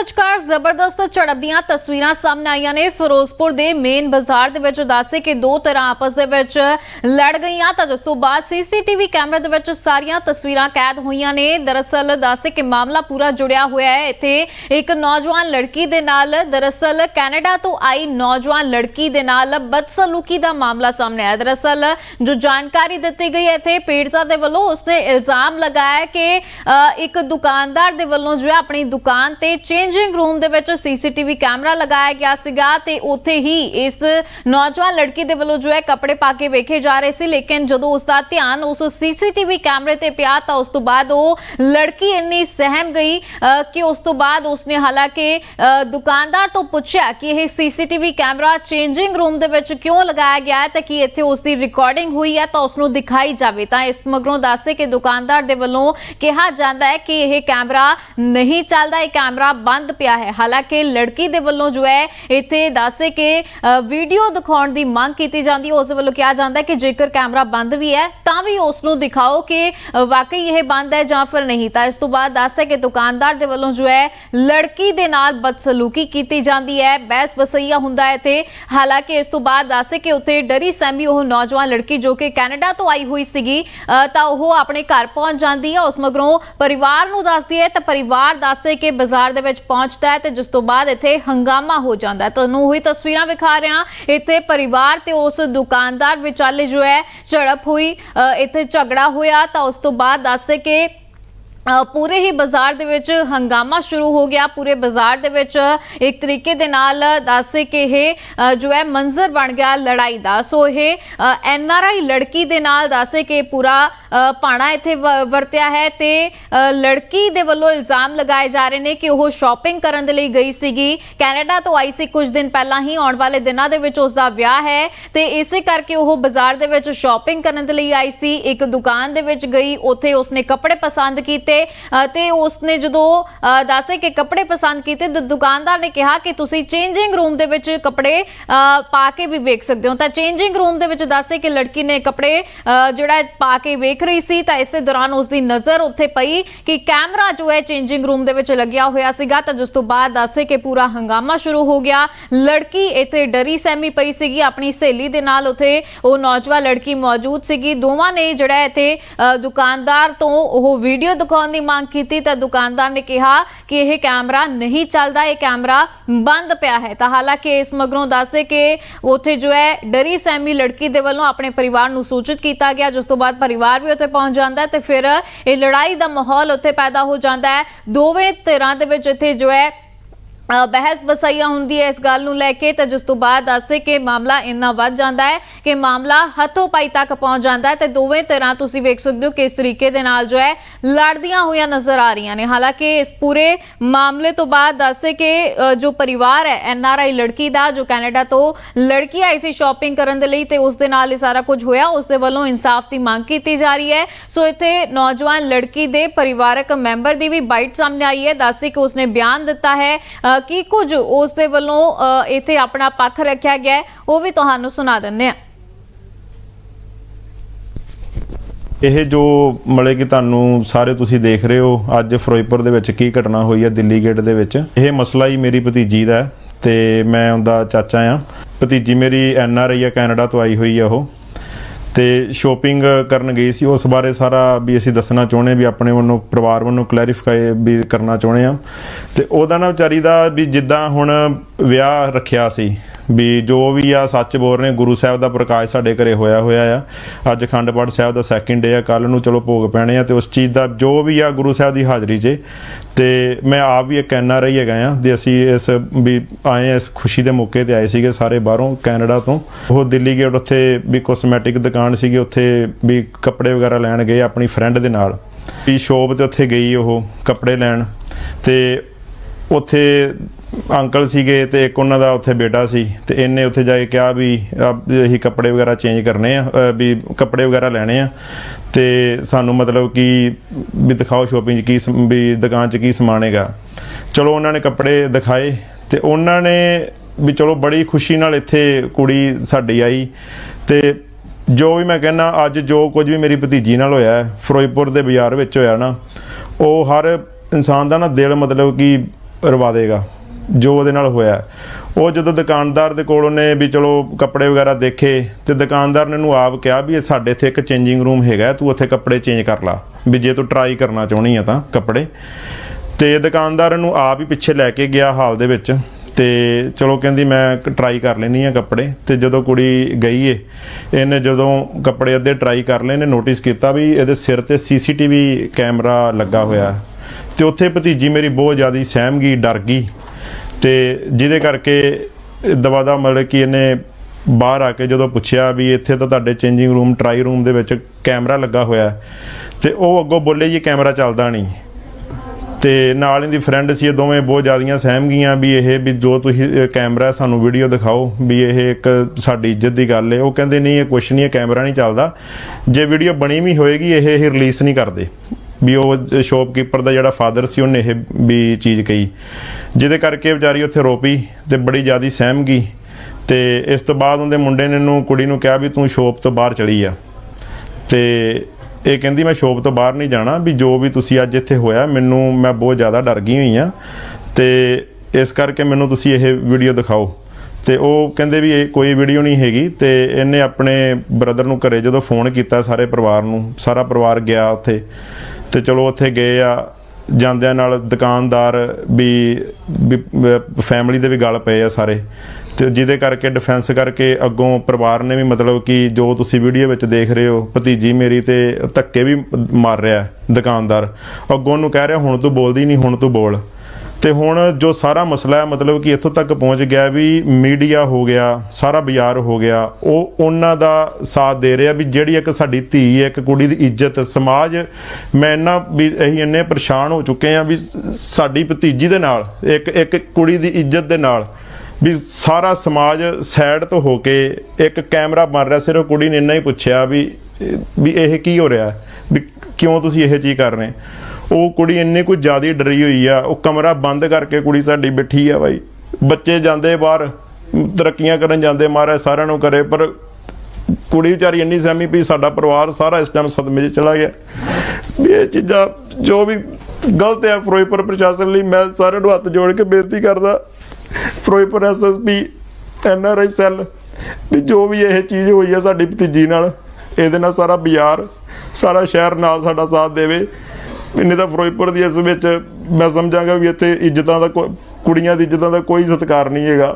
ਵਿਚਕਾਰ ਜ਼ਬਰਦਸਤ ਝੜਪ ਦੀਆਂ ਤਸਵੀਰਾਂ ਸਾਹਮਣੇ ਆਈਆਂ ਨੇ। ਫਿਰੋਜ਼ਪੁਰ ਦੇ ਮੇਨ ਬਾਜ਼ਾਰ ਦੇ ਵਿੱਚ ਦੱਸੇ ਕਿ ਦੋ ਤਰ੍ਹਾਂ ਆਪਸ ਦੇ ਵਿੱਚ ਲੜ ਗਈਆਂ। ਤਾਂ ਜਿਸ ਤੋਂ ਬਾਅਦ ਸੀਸੀਟੀਵੀ ਕੈਮਰੇ ਦੇ ਵਿੱਚ ਸਾਰੀਆਂ ਤਸਵੀਰਾਂ ਕੈਦ ਹੋਈਆਂ ਨੇ। ਦਰਅਸਲ ਦੱਸੇ ਕਿ ਮਾਮਲਾ ਪੂਰਾ ਜੁੜਿਆ ਹੋਇਆ ਹੈ। ਇੱਥੇ ਇੱਕ ਨੌਜਵਾਨ ਲੜਕੀ ਦੇ ਨਾਲ ਦਰਅਸਲ ਕੈਨੇਡਾ ਤੋਂ ਆਈ ਨੌਜਵਾਨ ਲੜਕੀ ਦੇ ਨਾਲ ਬਦਸਲੂਕੀ ਦਾ ਮਾਮਲਾ ਸਾਹਮਣੇ ਆਇਆ। ਦਰਅਸਲ ਜੋ ਜਾਣਕਾਰੀ ਦਿੱਤੀ ਗਈ ਹੈ ਇੱਥੇ ਪੀੜਤਾ ਦੇ ਵੱਲੋਂ ਉਸਨੇ ਇਲਜ਼ਾਮ ਲਗਾਇਆ ਕਿ ਅ, ਇੱਕ ਦੁਕਾਨਦਾਰ ਦੇ ਵੱਲੋਂ ਜੋ ਹੈ ਆਪਣੀ ਦੁਕਾਨ ਤੇ ਚੇਂਜਿੰਗ ਰੂਮ ਦੇ ਵਿੱਚ ਸੀਸੀਟੀਵੀ ਕੈਮਰਾ ਲਗਾਇਆ ਗਿਆ ਸੀਗਾ ਤੇ ਉੱਥੇ ਹੀ ਇਸ ਨੌਜਵਾਨ ਲੜਕੀ ਦੇ ਵੱਲੋਂ ਜੋ ਹੈ ਕੱਪੜੇ ਪਾ ਕੇ ਵੇਖੇ ਜਾ ਰਹੇ ਸੀ ਲੇਕਿਨ ਜਦੋਂ ਉਸ ਦਾ ਧਿਆਨ ਉਸ ਸੀਸੀਟੀਵੀ ਕੈਮਰੇ ਤੇ ਪਿਆ ਤਾਂ ਉਸ ਤੋਂ ਬਾਅਦ ਉਹ ਲੜਕੀ ਇੰਨੀ ਸਹਿਮ ਗਈ ਅ, ਕਿ ਉਸ ਤੋਂ ਬਾਅਦ ਉਸਨੇ ਹਾਲਾਂਕਿ ਅ, ਦੁਕਾਨਦਾਰ ਤੋਂ ਪੁੱਛਿਆ ਕਿ ਇਹ ਸੀਸੀਟੀਵੀ ਕੈਮਰਾ ਚੇਂਜਿੰਗ ਰੂਮ ਦੇ ਵਿੱਚ ਕਿਉਂ ਲਗਾਇਆ ਗਿਆ ਹੈ ਤਾਂ ਕਿ ਇੱਥੇ ਉਸ ਦੀ ਰਿਕਾਰਡਿੰਗ ਹੋਈ ਹੈ ਤਾਂ ਉਸ ਨੂੰ ਦਿਖਾਈ ਜਾਵੇ। ਤਾਂ ਇਸ ਮਗਰੋਂ ਦੱਸੇ ਕਿ ਦੁਕਾਨਦਾਰ ਦੇ ਵੱਲੋਂ ਕਿਹਾ ਜਾਂਦਾ ਹੈ ਕਿ ਇਹ ਕੈਮਰਾ ਨਹੀਂ ਚੱਲਦਾ ਇਹ ਕੈਮਰਾ ਬੰਦ ਪਿਆ ਹੈ। ਹਾਲਾਂਕਿ ਲੜਕੀ ਦੇ ਵੱਲੋਂ ਜੋ ਹੈ ਇੱਥੇ ਦੱਸੇ ਕਿ ਵੀਡੀਓ ਦਿਖਾਉਣ ਦੀ ਮੰਗ ਕੀਤੀ ਜਾਂਦੀ ਉਸ ਵੱਲੋਂ ਕਿਹਾ ਜਾਂਦਾ ਕਿ ਜੇਕਰ ਕੈਮਰਾ ਬੰਦ ਵੀ ਹੈ ਤਾਂ ਵੀ ਉਸ ਨੂੰ ਦਿਖਾਓ ਕਿ ਵਾਕਈ ਇਹ ਬੰਦ ਹੈ ਜਾਂ ਫਿਰ ਨਹੀਂ। ਤਾਂ ਇਸ ਤੋਂ ਬਾਅਦ ਦੱਸਿਆ ਕਿ ਦੁਕਾਨਦਾਰ ਦੇ ਵੱਲੋਂ ਜੋ ਹੈ ਲੜਕੀ ਦੇ ਨਾਲ ਬਦਸਲੂਕੀ ਕੀਤੀ ਜਾਂਦੀ ਹੈ। ਬਹਿਸ ਬਸਈਆ ਹੁੰਦਾ ਹੈ ਤੇ ਹਾਲਾਂਕਿ ਇਸ ਤੋਂ ਬਾਅਦ ਦੱਸੇ ਕਿ ਉੱਥੇ ਡਰੀ ਸਹਿਮੀ ਉਹ ਨੌਜਵਾਨ ਲੜਕੀ ਜੋ ਕਿ ਕੈਨੇਡਾ ਤੋਂ ਆਈ ਹੋਈ ਸੀਗੀ ਅ, ਤਾਂ ਉਹ ਆਪਣੇ ਘਰ ਪਹੁੰਚ ਜਾਂਦੀ ਹੈ। ਉਸ ਮਗਰੋਂ ਪਰਿਵਾਰ ਨੂੰ ਦੱਸਦੀ ਹੈ। ਤਾਂ ਪਰਿਵਾਰ ਦੱਸਦੇ ਕਿ ਬਾਜ਼ਾਰ ਦੇ ਵਿੱਚ ਪਹੁੰਚਦਾ ਹੈ ਤੇ ਜਿਸ ਤੋਂ ਬਾਅਦ ਇੱਥੇ ਹੰਗਾਮਾ ਹੋ ਜਾਂਦਾ ਹੈ। ਤੁਹਾਨੂੰ ਉਹੀ ਤਸਵੀਰਾਂ ਵਿਖਾ ਰਿਹਾ ਇੱਥੇ ਪਰਿਵਾਰ ਤੇ ਉਸ ਦੁਕਾਨਦਾਰ ਵਿਚਾਲੇ ਜੋ ਹੈ ਝੜਪ ਹੋਈ ਇੱਥੇ ਝਗੜਾ ਹੋਇਆ ਤਾਂ ਉਸ ਤੋਂ ਬਾਅਦ ਦੱਸੇ ਕਿ ਪੂਰੇ ਹੀ ਬਾਜ਼ਾਰ ਦੇ ਵਿੱਚ ਹੰਗਾਮਾ ਸ਼ੁਰੂ ਹੋ ਗਿਆ। ਪੂਰੇ ਬਾਜ਼ਾਰ ਦੇ ਵਿੱਚ ਇੱਕ ਤਰੀਕੇ ਦੇ ਨਾਲ ਦੱਸੇ ਕਿ ਇਹ ਜੋ ਹੈ ਮੰਜ਼ਰ ਬਣ ਗਿਆ ਲੜਾਈ ਦਾ। ਸੋ ਇਹ ਐਨ ਆਰ ਆਈ ਲੜਕੀ ਦੇ ਨਾਲ ਦੱਸੇ ਕਿ ਪੂਰਾ ਅ, ਭਾਣਾ ਇੱਥੇ ਵ- ਵਰਤਿਆ ਹੈ ਤੇ ਲੜਕੀ ਦੇ ਵੱਲੋਂ ਇਲਜ਼ਾਮ ਲਗਾਏ ਜਾ ਰਹੇ ਨੇ ਕਿ ਉਹ ਸ਼ਾਪਿੰਗ ਕਰਨ ਦੇ ਲਈ ਗਈ ਸੀਗੀ। ਕੈਨੇਡਾ ਤੋਂ ਆਈ ਸੀ ਕੁਝ ਦਿਨ ਪਹਿਲਾਂ ਹੀ ਆਉਣ ਵਾਲੇ ਦਿਨਾਂ ਦੇ ਵਿੱਚ ਉਸ ਦਾ ਵਿਆਹ ਹੈ ਤੇ ਇਸੇ ਕਰਕੇ ਉਹ ਬਾਜ਼ਾਰ ਦੇ ਵਿੱਚ ਸ਼ਾਪਿੰਗ ਕਰਨ ਦੇ ਲਈ ਆਈ ਸੀ। ਇੱਕ ਦੁਕਾਨ ਦੇ ਵਿੱਚ ਗਈ ਉੱਥੇ ਉਸਨੇ ਕੱਪੜੇ ਪਸੰਦ ਕੀਤੇ ਅ, ਤੇ ਉਸਨੇ ਜਦੋਂ ਦੱਸੇ ਕਿ ਕੱਪੜੇ ਪਸੰਦ ਕੀਤੇ ਤਾਂ ਦੁਕਾਨਦਾਰ ਨੇ ਕਿਹਾ ਕਿ ਤੁਸੀਂ ਚੇਂਜਿੰਗ ਰੂਮ ਦੇ ਵਿੱਚ ਕੱਪੜੇ ਪਾ ਕੇ ਵੀ ਵੇਖ ਸਕਦੇ ਹੋ। ਤਾਂ ਚੇਂਜਿੰਗ ਰੂਮ ਦੇ ਵਿੱਚ ਦੱਸੇ ਕਿ ਲੜਕੀ ਨੇ ਕੱਪੜੇ ਜਿਹੜਾ ਪਾ ਕੇ ਵੇਖ ਰਹੀ ਸੀ ਤਾਂ ਇਸੇ ਦੌਰਾਨ ਉਸ ਦੀ ਨਜ਼ਰ ਉੱਥੇ ਪਈ ਕਿ ਕੈਮਰਾ ਜੋ ਹੈ ਚੇਂਜਿੰਗ ਰੂਮ ਦੇ ਵਿੱਚ ਲੱਗਿਆ ਹੋਇਆ ਸੀਗਾ ਤਾਂ ਜਿਸ ਤੋਂ ਬਾਅਦ ਦੱਸੇ ਕਿ ਪੂਰਾ ਹੰਗਾਮਾ ਸ਼ੁਰੂ ਹੋ ਗਿਆ। ਲੜਕੀ ਇੱਥੇ ਡਰੀ ਸਹਿਮੀ ਪਈ ਸੀਗੀ, ਆਪਣੀ ਸਹੇਲੀ ਦੇ ਨਾਲ ਉੱਥੇ ਉਹ ਨੌਜਵਾਨ ਲੜਕੀ ਮੌਜੂਦ ਸੀਗੀ। ਦੋਵਾਂ ਨੇ ਜਿਹੜਾ ਇੱਥੇ ਦੁਕਾਨਦਾਰ ਤੋਂ ਉਹ ਵੀਡੀਓ ਦਿਖਾਉਣ ਦੀ ਮੰਗ ਕੀਤੀ ਤਾਂ ਦੁਕਾਨਦਾਰ ਨੇ ਕਿਹਾ ਕਿ ਇਹ ਕੈਮਰਾ ਨਹੀਂ ਚੱਲਦਾ, ਇਹ ਕੈਮਰਾ ਬੰਦ ਪਿਆ ਹੈ। ਤਾਂ ਹਾਲਾਂਕਿ ਇਸ ਮਗਰੋਂ ਦੱਸੇ ਕਿ ਉੱਥੇ ਜੋ ਹੈ ਡਰੀ ਸਹਿਮੀ ਲੜਕੀ ਦੇ ਵੱਲੋਂ ਆਪਣੇ ਪਰਿਵਾਰ ਨੂੰ ਸੂਚਿਤ ਕੀਤਾ ਗਿਆ, ਜਿਸ ਤੋਂ ਬਾਅਦ ਪਰਿਵਾਰ ਵੀ ਉੱਥੇ ਪਹੁੰਚ ਜਾਂਦਾ ਹੈ ਤੇ ਫਿਰ ਇਹ ਲੜਾਈ ਦਾ ਮਾਹੌਲ ਉੱਥੇ ਪੈਦਾ ਹੋ ਜਾਂਦਾ ਹੈ। ਦੋਵੇਂ ਧਿਰਾਂ ਦੇ ਵਿੱਚ ਇੱਥੇ ਜੋ ਹੈ ਬਹਿਸ ਬਸਈਆ ਹੁੰਦੀ ਹੈ। ਇਸ ਗੱਲ ਨੂੰ ਲੈ ਕੇ ਤਾਂ ਜਿਸ ਤੋਂ ਬਾਅਦ ਦੱਸੇ ਕਿ ਮਾਮਲਾ ਇੰਨਾ ਵੱਧ ਜਾਂਦਾ ਹੈ ਕਿ ਮਾਮਲਾ ਹੱਥੋਂ ਪਾਈ ਤੱਕ ਪਹੁੰਚ ਜਾਂਦਾ ਹੈ ਤੇ ਦੋਵੇਂ ਤਰ੍ਹਾਂ ਤੁਸੀਂ ਵੇਖ ਸਕਦੇ ਹੋ ਕਿਸ ਤਰੀਕੇ ਦੇ ਨਾਲ ਜੋ ਹੈ ਲੜਦੀਆਂ ਹੋਈਆਂ ਨਜ਼ਰ ਆ ਰਹੀਆਂ ਨੇ। ਹਾਲਾਂਕਿ ਇਸ ਪੂਰੇ ਮਾਮਲੇ ਤੋਂ ਬਾਅਦ ਦੱਸੇ ਕਿ ਜੋ ਪਰਿਵਾਰ ਹੈ, ਐਨ ਆਰ ਆਈ ਲੜਕੀ ਦਾ, ਜੋ ਕੈਨੇਡਾ ਤੋਂ ਲੜਕੀ ਆਈ ਸੀ ਸ਼ਾਪਿੰਗ ਕਰਨ ਦੇ ਲਈ ਤੇ ਉਸ ਦੇ ਨਾਲ ਇਹ ਸਾਰਾ ਕੁਝ ਹੋਇਆ। ਉਸ ਦੇ ਵੱਲੋਂ ਇਨਸਾਫ ਦੀ ਮੰਗ ਕੀਤੀ ਜਾ ਰਹੀ ਹੈ। ਸੋ ਇੱਥੇ ਨੌਜਵਾਨ ਲੜਕੀ ਦੇ ਪਰਿਵਾਰਕ ਮੈਂਬਰ ਦੀ ਵੀ ਬਾਈਟ ਸਾਹਮਣੇ ਆਈ ਹੈ। ਦੱਸਦੇ ਕਿ ਉਸਨੇ ਬਿਆਨ ਦਿੱਤਾ ਹੈ। ਕੀ ਕੁਝ ਉਸ ਦੇ ਵੱਲੋਂ ਅ, ਆਪਣਾ ਪੱਖ ਰੱਖਿਆ ਗਿਆ ਉਹ ਵੀ ਤੁਹਾਨੂੰ ਸੁਣਾ ਦਿੰਦੇ ਹਾਂ। ਇਹ ਜੋ ਮਲੇ ਕਿ ਤੁਹਾਨੂੰ ਸਾਰੇ ਤੁਸੀਂ ਦੇਖ ਰਹੇ ਹੋ ਅੱਜ ਫਿਰੋਜ਼ਪੁਰ ਦੇ ਵਿੱਚ ਕੀ ਘਟਨਾ ਹੋਈ ਹੈ ਦਿੱਲੀ ਗੇਟ ਦੇ ਵਿੱਚ। ਇਹ ਮਸਲਾ ਹੀ ਮੇਰੀ ਭਤੀਜੀ ਦਾ ਤੇ ਮੈਂ ਉਹਦਾ ਚਾਚਾ ਆ ਭਤੀਜੀ ਮੇਰੀ ਐਨ ਆਰ ਆਈ ਆ ਕੈਨੇਡਾ ਤੋਂ ਆਈ ਹੋਈ ਆ ਉਹ। ਤੇ ਸ਼ੋਪਿੰਗ ਕਰਨ ਗਈ ਸੀ, ਉਸ ਬਾਰੇ ਸਾਰਾ ਵੀ ਅਸੀਂ ਦੱਸਣਾ ਚਾਹੁੰਦੇ ਵੀ ਆਪਣੇ ਵੱਲੋਂ, ਪਰਿਵਾਰ ਵੱਲੋਂ ਕਲੈਰੀਫਾਈ ਵੀ ਕਰਨਾ ਚਾਹੁੰਦੇ ਆ ਤੇ ਉਹਦਾ ਨਾ ਵਿਚਾਰੀ ਦਾ ਵੀ ਜਿੱਦਾਂ ਹੁਣ ਵਿਆਹ ਰੱਖਿਆ ਸੀ ਵੀ ਜੋ ਵੀ ਆ ਸੱਚ ਬੋਲ ਰਹੇ ਗੁਰੂ ਸਾਹਿਬ ਦਾ ਪ੍ਰਕਾਸ਼ ਸਾਡੇ ਘਰੇ ਹੋਇਆ ਹੋਇਆ ਆ। ਅੱਜ ਅਖੰਡ ਪਾਠ ਸਾਹਿਬ ਦਾ ਸੈਕਿੰਡ ਡੇ ਆ ਕੱਲ ਨੂੰ ਚਲੋ ਭੋਗ ਪੈਣੇ ਆ ਤੇ ਉਸ ਚੀਜ਼ ਦਾ ਜੋ ਵੀ ਆ ਗੁਰੂ ਸਾਹਿਬ ਦੀ ਹਾਜ਼ਰੀ 'ਚ। ਤੇ ਮੈਂ ਆਪ ਵੀ ਇੱਕ ਐਨ ਆਰ ਆਈ ਹੈਗਾ ਆ ਤੇ ਅਸੀਂ ਇਸ ਵੀ ਆਏ ਇਸ ਖੁਸ਼ੀ ਦੇ ਮੌਕੇ ਤੇ ਆਏ ਸੀਗੇ ਸਾਰੇ ਬਾਹਰੋਂ, ਕੈਨੇਡਾ ਤੋਂ। ਉਹ ਦਿੱਲੀ ਗੇਟ ਉੱਥੇ ਵੀ ਕੋਸਮੈਟਿਕ ਦੁਕਾਨ ਸੀਗੀ, ਉੱਥੇ ਵੀ ਕੱਪੜੇ ਵਗੈਰਾ ਲੈਣ ਗਏ ਆਪਣੀ ਫਰੈਂਡ ਦੇ ਨਾਲ। ਵੀ ਸ਼ੋਪ ਤੇ ਉੱਥੇ ਗਈ ਉਹ ਕੱਪੜੇ ਲੈਣ। ਤੇ ਉੱਥੇ ਅੰਕਲ ਸੀਗੇ ਤੇ ਇੱਕ ਉਹਨਾਂ ਦਾ ਉੱਥੇ ਬੇਟਾ ਸੀ ਤੇ ਇਹਨੇ ਉੱਥੇ ਜਾ ਕੇ ਕਿਹਾ ਵੀ ਆਹ ਅਸੀਂ ਕੱਪੜੇ ਵਗੈਰਾ ਚੇਂਜ ਕਰਨੇ ਆ ਵੀ ਕੱਪੜੇ ਵਗੈਰਾ ਲੈਣੇ ਆ ਤੇ ਸਾਨੂੰ ਮਤਲਬ ਕਿ ਵੀ ਦਿਖਾਓ ਸ਼ੋਪਿੰਗ 'ਚ ਕੀ ਸਮ- ਵੀ ਦੁਕਾਨ 'ਚ ਕੀ ਸਮਾਨ ਹੈਗਾ। ਚਲੋ ਉਹਨਾਂ ਨੇ ਕੱਪੜੇ ਦਿਖਾਏ ਤੇ ਉਹਨਾਂ ਨੇ ਵੀ ਚਲੋ ਬੜੀ ਖੁਸ਼ੀ ਨਾਲ ਇੱਥੇ ਕੁੜੀ ਸਾਡੀ ਆਈ ਤੇ ਜੋ ਵੀ ਮੈਂ ਕਹਿੰਦਾ ਅੱਜ ਜੋ ਕੁਝ ਵੀ ਮੇਰੀ ਭਤੀਜੀ ਨਾਲ ਹੋਇਆ, ਫਿਰੋਜ਼ਪੁਰ ਦੇ ਬਾਜ਼ਾਰ ਵਿੱਚ ਹੋਇਆ ਨਾ, ਉਹ ਹਰ ਇਨਸਾਨ ਦਾ ਨਾ ਦਿਲ ਮਤਲਬ ਕਿ ਰਵਾ ਦੇਗਾ। ਜੋ ਉਹਦੇ ਨਾਲ ਹੋਇਆ। ਉਹ ਜਦੋਂ ਦੁਕਾਨਦਾਰ ਦੇ ਕੋਲ ਉਹਨੇ ਵੀ ਚਲੋ ਕੱਪੜੇ ਵਗੈਰਾ ਦੇਖੇ ਤੇ ਦੁਕਾਨਦਾਰ ਨੇ ਉਹਨੂੰ ਆਪ ਕਿਹਾ ਵੀ ਇਹ ਸਾਡੇ ਇੱਥੇ ਇੱਕ ਚੇਂਜਿੰਗ ਰੂਮ ਹੈਗਾ, ਤੂੰ ਉੱਥੇ ਕੱਪੜੇ ਚੇਂਜ ਕਰ ਲਾ। ਵੀ ਜੇ ਤੂੰ ਟਰਾਈ ਕਰਨਾ ਚਾਹਣੀ ਆ ਤਾਂ ਕੱਪੜੇ। ਤੇ ਦੁਕਾਨਦਾਰ ਨੂੰ ਆਪ ਹੀ ਪਿੱਛੇ ਲੈ ਕੇ ਗਿਆ ਹਾਲ ਦੇ ਵਿੱਚ। ਤੇ ਚਲੋ ਕਹਿੰਦੀ ਮੈਂ ਟਰਾਈ ਕਰ ਲੈਣੀ ਆ ਕੱਪੜੇ। ਤੇ ਜਦੋਂ ਕੁੜੀ ਗਈ ਏ, ਇਹਨੇ ਜਦੋਂ ਕੱਪੜੇ ਅੱਧੇ ਟਰਾਈ ਕਰ ਲਏ ਨੇ ਨੋਟਿਸ ਕੀਤਾ ਵੀ ਇਹਦੇ ਸਿਰ ਤੇ ਸੀਸੀਟੀਵੀ ਕੈਮਰਾ ਲੱਗਾ ਹੋਇਆ। ਤੇ ਉੱਥੇ ਭਤੀਜੀ ਮੇਰੀ ਬਹੁਤ ਜ਼ਿਆਦਾ ਸਹਿਮ ਗਈ ਡਰ ਗਈ। ਤੇ ਜਿਹਦੇ ਕਰਕੇ ਦਵਾਦਾ ਮਤਲਬ ਕਿ ਇਹਨੇ ਬਾਹਰ ਆ ਕੇ ਜਦੋਂ ਪੁੱਛਿਆ ਵੀ ਇੱਥੇ ਤਾਂ ਤੁਹਾਡੇ ਚੇਂਜਿੰਗ ਰੂਮ ਟਰਾਈ ਰੂਮ ਦੇ ਵਿੱਚ ਕੈਮਰਾ ਲੱਗਾ ਹੋਇਆ ਹੈ। ਤੇ ਉਹ ਅੱਗੋਂ ਬੋਲੇ ਜੀ ਕੈਮਰਾ ਚੱਲਦਾ ਨਹੀਂ। ਤੇ ਨਾਲ ਇਹਦੀ ਫਰੈਂਡ ਸੀ, ਇਹ ਦੋਵੇਂ ਬਹੁਤ ਜ਼ਿਆਦੀਆਂ ਸਹਿਮ ਗਈਆਂ ਵੀ ਇਹ ਵੀ ਜੋ ਤੁਸੀਂ ਕੈਮਰਾ ਸਾਨੂੰ ਵੀਡੀਓ ਦਿਖਾਓ ਵੀ ਇਹ ਇੱਕ ਸਾਡੀ ਇੱਜ਼ਤ ਦੀ ਗੱਲ ਹੈ। ਉਹ ਕਹਿੰਦੇ ਨਹੀਂ, ਇਹ ਕੁਛ ਨਹੀਂ, ਇਹ ਕੈਮਰਾ ਨਹੀਂ ਚੱਲਦਾ। ਜੇ ਵੀਡੀਓ ਬਣੀ ਵੀ ਹੋਏਗੀ, ਇਹ ਇਹ ਰਿਲੀਜ਼ ਨਹੀਂ ਕਰਦੇ। ਵੀ ਉਹ ਸ਼ੌਪਕੀਪਰ ਦਾ ਜਿਹੜਾ ਫਾਦਰ ਸੀ, ਉਹਨੇ ਇਹ ਵੀ ਚੀਜ਼ ਕਹੀ। ਜਿਹਦੇ ਕਰਕੇ ਵਿਚਾਰੀ ਉੱਥੇ ਰੋਪੀ ਤੇ ਬੜੀ ਜ਼ਿਆਦੀ ਸਹਿਮ ਗਈ ਤੇ ਇਸ ਤੋਂ ਬਾਅਦ ਉਹਦੇ ਮੁੰਡੇ ਨੇ ਨੂੰ ਕੁੜੀ ਨੂੰ ਕਿਹਾ ਵੀ ਤੂੰ ਸ਼ੋਪ ਤੋਂ ਬਾਹਰ ਚਲੀ ਆ ਤੇ ਇਹ ਕਹਿੰਦੀ, ਮੈਂ ਸ਼ੋਪ ਤੋਂ ਬਾਹਰ ਨਹੀਂ ਜਾਣਾ, ਵੀ ਜੋ ਵੀ ਤੁਸੀਂ ਅੱਜ ਇੱਥੇ ਹੋਇਆ, ਮੈਨੂੰ, ਮੈਂ ਬਹੁਤ ਜ਼ਿਆਦਾ ਡਰ ਗਈ ਹੋਈ ਆ ਤੇ ਇਸ ਕਰਕੇ ਮੈਨੂੰ ਤੁਸੀਂ ਇਹ ਵੀਡੀਓ ਦਿਖਾਓ। ਤੇ ਉਹ ਕਹਿੰਦੇ ਵੀ ਇਹ ਕੋਈ ਵੀਡੀਓ ਨਹੀਂ ਹੈਗੀ ਤੇ ਇਹਨੇ ਆਪਣੇ ਬ੍ਰਦਰ ਨੂੰ ਘਰੇ ਜਦੋਂ ਫੋਨ ਕੀਤਾ, ਸਾਰੇ ਪਰਿਵਾਰ ਨੂੰ, ਸਾਰਾ ਪਰਿਵਾਰ ਗਿਆ ਉੱਥੇ। ਤੇ ਚਲੋ ਉੱਥੇ ਗਏ ਆ, ਜਾਂਦਿਆਂ ਨਾਲ ਦੁਕਾਨਦਾਰ ਵੀ ਫੈਮਿਲੀ ਦੇ ਵੀ ਗੱਲ ਪਏ ਆ ਸਾਰੇ। ਤੇ ਜਿਹਦੇ ਕਰਕੇ ਡਿਫੈਂਸ ਕਰਕੇ ਅੱਗੋਂ ਪਰਿਵਾਰ ਨੇ ਵੀ ਮਤਲਬ ਕਿ ਜੋ ਤੁਸੀਂ ਵੀਡੀਓ ਵਿੱਚ ਦੇਖ ਰਹੇ ਹੋ, ਭਤੀਜੀ ਮੇਰੀ ਤੇ ਧੱਕੇ ਵੀ ਮਾਰ ਰਿਹਾ ਦੁਕਾਨਦਾਰ। ਅੱਗੋਂ ਨੂੰ ਕਹਿ ਰਿਹਾ, ਹੁਣ ਤੂੰ ਬੋਲਦੀ ਨਹੀਂ, ਹੁਣ ਤੂੰ ਬੋਲ। ਤੇ ਹੁਣ ਜੋ ਸਾਰਾ ਮਸਲਾ ਹੈ, ਮਤਲਬ ਕਿ ਇੱਥੋਂ ਤੱਕ ਪਹੁੰਚ ਗਿਆ ਵੀ ਮੀਡੀਆ ਹੋ ਗਿਆ, ਸਾਰਾ ਬਾਜ਼ਾਰ ਹੋ ਗਿਆ, ਉਹ ਉਹਨਾਂ ਦਾ ਸਾਥ ਦੇ ਰਿਹਾ ਵੀ ਜਿਹੜੀ ਇੱਕ ਸਾਡੀ ਧੀ ਹੈ, ਇੱਕ ਕੁੜੀ ਦੀ ਇੱਜ਼ਤ, ਸਮਾਜ, ਮੈਂ ਇੰਨਾ ਵੀ ਅਸੀਂ ਇੰਨੇ ਪਰੇਸ਼ਾਨ ਹੋ ਚੁੱਕੇ ਆ ਵੀ ਸਾਡੀ ਭਤੀਜੀ ਦੇ ਨਾਲ, ਇੱਕ ਇੱਕ ਕੁੜੀ ਦੀ ਇੱਜ਼ਤ ਦੇ ਨਾਲ ਵੀ ਸਾਰਾ ਸਮਾਜ ਸਾਈਡ ਤੋਂ ਹੋ ਕੇ ਇੱਕ ਕੈਮਰਾ ਬਣ ਰਿਹਾ, ਸਿਰਫ ਕੁੜੀ ਨੇ ਇੰਨਾ ਹੀ ਪੁੱਛਿਆ ਵੀ ਵੀ ਇਹ ਕੀ ਹੋ ਰਿਹਾ, ਵੀ ਕਿਉਂ ਤੁਸੀਂ ਇਹ ਚੀਜ਼ ਕਰ ਰਹੇ ਉਹ ਕੁੜੀ ਇੰਨੀ ਕੁ ਜ਼ਿਆਦਾ ਡਰੀ ਹੋਈ ਆ, ਉਹ ਕਮਰਾ ਬੰਦ ਕਰਕੇ ਕੁੜੀ ਸਾਡੀ ਬੈਠੀ ਆ ਬਾਈ। ਬੱਚੇ ਜਾਂਦੇ ਬਾਹਰ, ਤਰੱਕੀਆਂ ਕਰਨ ਜਾਂਦੇ, ਮਹਾਰਾਜ ਸਾਰਿਆਂ ਨੂੰ ਕਰੇ, ਪਰ ਕੁੜੀ ਵਿਚਾਰੀ ਇੰਨੀ ਸਹਿਮੀ ਵੀ ਸਾਡਾ ਪਰਿਵਾਰ ਸਾਰਾ ਇਸ ਟਾਈਮ ਸਦਮੇ 'ਚ ਚਲਾ ਗਿਆ। ਵੀ ਇਹ ਚੀਜ਼ਾਂ ਜੋ ਵੀ ਗਲਤ ਹੈ ਫਿਰੋਜ਼ਪੁਰ ਪ੍ਰਸ਼ਾਸਨ ਲਈ ਮੈਂ ਸਾਰਿਆਂ ਨੂੰ ਹੱਥ ਜੋੜ ਕੇ ਬੇਨਤੀ ਕਰਦਾ, ਫਿਰੋਜ਼ਪੁਰ ਐਸਐਸਪੀ ਐਨਆਰਆਈ ਸੈੱਲ, ਵੀ ਜੋ ਵੀ ਇਹ ਚੀਜ਼ ਹੋਈ ਹੈ ਸਾਡੀ ਭਤੀਜੀ ਨਾਲ, ਇਹਦੇ ਨਾਲ ਸਾਰਾ ਬਾਜ਼ਾਰ, ਸਾਰਾ ਸ਼ਹਿਰ ਨਾਲ ਸਾਡਾ ਸਾਥ ਦੇਵੇ। ਇੰਨੇ ਤਾਂ ਫਿਰੋਜ਼ਪੁਰ ਦੀ ਇਸ ਵਿੱਚ ਮੈਂ ਸਮਝਾਂਗਾ ਵੀ ਇੱਥੇ ਇੱਜ਼ਤਾਂ ਦਾ ਕੋਈ- ਕੁੜੀਆਂ ਦੀ ਇੱਜ਼ਤਾਂ ਦਾ ਕੋਈ ਸਤਿਕਾਰ ਨਹੀਂ ਹੈਗਾ।